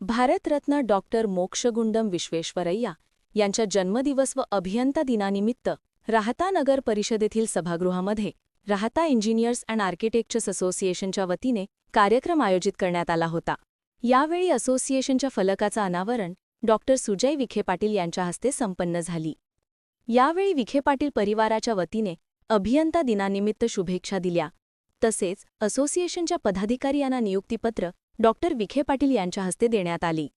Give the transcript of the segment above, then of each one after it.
Bharat Ratna doctor Mokshagundam Visvesvaraya यांच्या जन्मदिवस व अभियंता दिनानिमित्त राहता नगर परिषदेतील सभागृहामध्ये राहता इंजिनियर्स अँड आर्किटेक्चर्स असोसिएशनच्या वतीने कार्यक्रम आयोजित करण्यात आला होता. यावेळी असोसिएशनच्या फलकाचं अनावरण डॉक्टर सुजय विखे पाटील यांच्या हस्ते संपन्न झाली. यावेळी विखे पाटील परिवाराच्या वतीने अभियंता दिनानिमित्त शुभेच्छा दिल्या. तसेच असोसिएशनच्या पदाधिकारी यांना नियुक्तीपत्र डॉक्टर विखे पाटील यांच्या हस्ते देण्यात आली.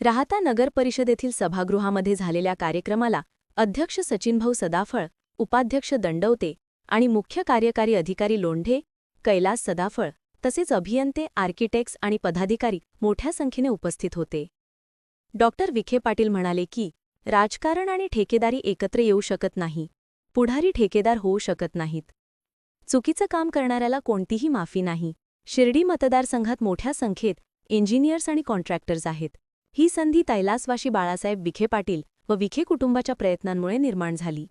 राहता नगर परिषदेतील सभागृहामध्ये झालेल्या कार्यक्रमाला अध्यक्ष सचिनभाऊ सदाफळ उपाध्यक्ष दंडवते आणि मुख्य कार्यकारी अधिकारी लोंढे कैलास सदाफळ तसेच अभियंते आर्किटेक्ट्स आणि पदाधिकारी मोठ्या संख्येने उपस्थित होते. डॉक्टर विखे पाटील म्हणाले की राजकारण आणि ठेकेदारी एकत्र येऊ शकत नाही. पुढारी ठेकेदार होऊ शकत नाहीत. चुकीचं काम करणाऱ्याला कोणतीही माफी नाही. शिर्डी मतदारसंघात मोठ्या संख्येत इंजिनियर्स आणि कॉन्ट्रॅक्टर्स आहेत. ही संधी तैलासवाशी बाळासाहेब विखे पाटील व विखे कुटुंबाच्या प्रयत्नांमुळे निर्माण झाली.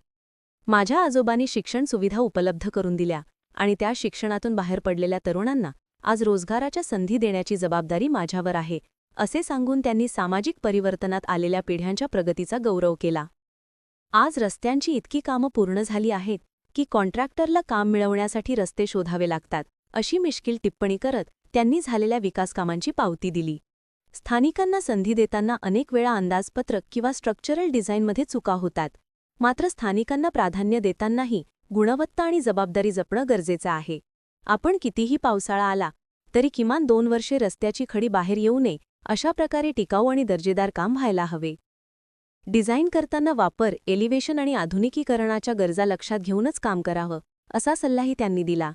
माझ्या आजोबांनी शिक्षण सुविधा उपलब्ध करून दिल्या आणि त्या शिक्षणातून बाहेर पडलेल्या तरुणांना आज रोजगाराच्या संधी देण्याची जबाबदारी माझ्यावर आहे असे सांगून त्यांनी सामाजिक परिवर्तनात आलेल्या पिढ्यांच्या प्रगतीचा गौरव केला. आज रस्त्यांची इतकी कामं पूर्ण झाली आहेत की कॉन्ट्रॅक्टरला काम मिळवण्यासाठी रस्ते शोधावे लागतात. अशी मिश्किल टिप्पणी करत त्यांनी झालेल्या विकासकामांची पावती दिली. स्थानिकांना संधी देताना अनेक वेळा अंदाजपत्रक किंवा स्ट्रक्चरल डिझाईनमध्ये चुका होतात. मात्र स्थानिकांना प्राधान्य देतानाही गुणवत्ता आणि जबाबदारी जपणं गरजेचं आहे. आपण कितीही पावसाळा आला तरी किमान दोन वर्षे रस्त्याची खडी बाहेर येऊ नये अशा प्रकारे टिकाऊ आणि दर्जेदार काम व्हायला हवे. डिझाईन करताना वापर एलिव्हेशन आणि आधुनिकीकरणाच्या गरजा लक्षात घेऊनच काम करावं असा सल्लाही त्यांनी दिला.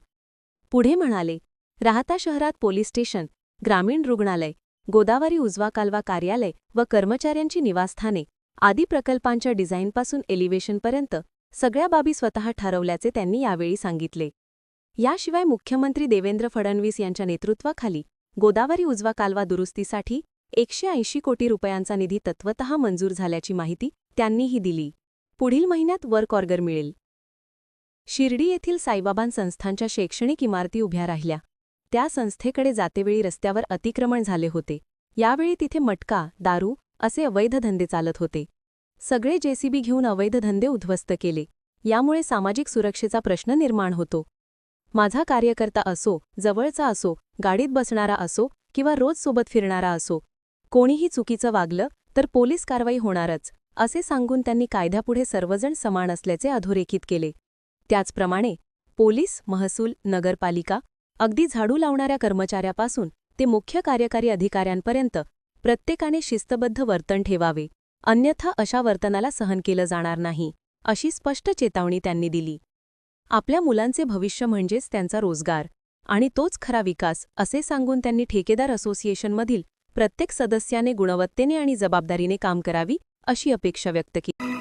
पुढे म्हणाले राहता शहरात पोलीस स्टेशन ग्रामीण रुग्णालय गोदावरी उजवा कालवा कार्यालय व कर्मचाऱ्यांची निवासस्थाने आदी प्रकल्पांच्या डिझाईनपासून एलिव्हेशनपर्यंत सगळ्या बाबी स्वतः ठरवल्याचे त्यांनी यावेळी सांगितले. याशिवाय मुख्यमंत्री देवेंद्र फडणवीस यांच्या नेतृत्वाखाली गोदावरी उजवा कालवा दुरुस्तीसाठी एकशे ऐंशी कोटी रुपयांचा निधी तत्वतः मंजूर झाल्याची माहिती त्यांनीही दिली. पुढील महिन्यात वर्क ऑर्गर मिळेल. शिर्डी येथील साईबाबां संस्थांच्या शैक्षणिक इमारती उभ्या राहिल्या. त्या संस्थेकडे जातेवेळी रस्त्यावर अतिक्रमण झाले होते. यावेळी तिथे मटका दारू असे अवैध धंदे चालत होते. सगळे जेसीबी घेऊन अवैध धंदे उद्ध्वस्त केले. यामुळे सामाजिक सुरक्षेचा प्रश्न निर्माण होतो. माझा कार्यकर्ता असो जवळचा असो गाडीत बसणारा असो किंवा रोज सोबत फिरणारा असो कोणीही चुकीचं वागलं तर पोलीस कारवाई होणारच असे सांगून त्यांनी कायद्यापुढे सर्वजण समान असल्याचे अधोरेखित केले. त्याचप्रमाणे पोलीस महसूल नगरपालिका अगदी झाडू लावणाऱ्या कर्मचाऱ्यापासून ते मुख्य कार्यकारी अधिकाऱ्यांपर्यंत प्रत्येकाने शिस्तबद्ध वर्तन ठेवावे अन्यथा अशा वर्तनाला सहन केलं जाणार नाही अशी स्पष्ट चेतावणी त्यांनी दिली. आपल्या मुलांचे भविष्य म्हणजेच त्यांचा रोजगार आणि तोच खरा विकास असे सांगून त्यांनी ठेकेदार असोसिएशनमधील प्रत्येक सदस्याने गुणवत्तेने आणि जबाबदारीने काम करावी अशी अपेक्षा व्यक्त केली.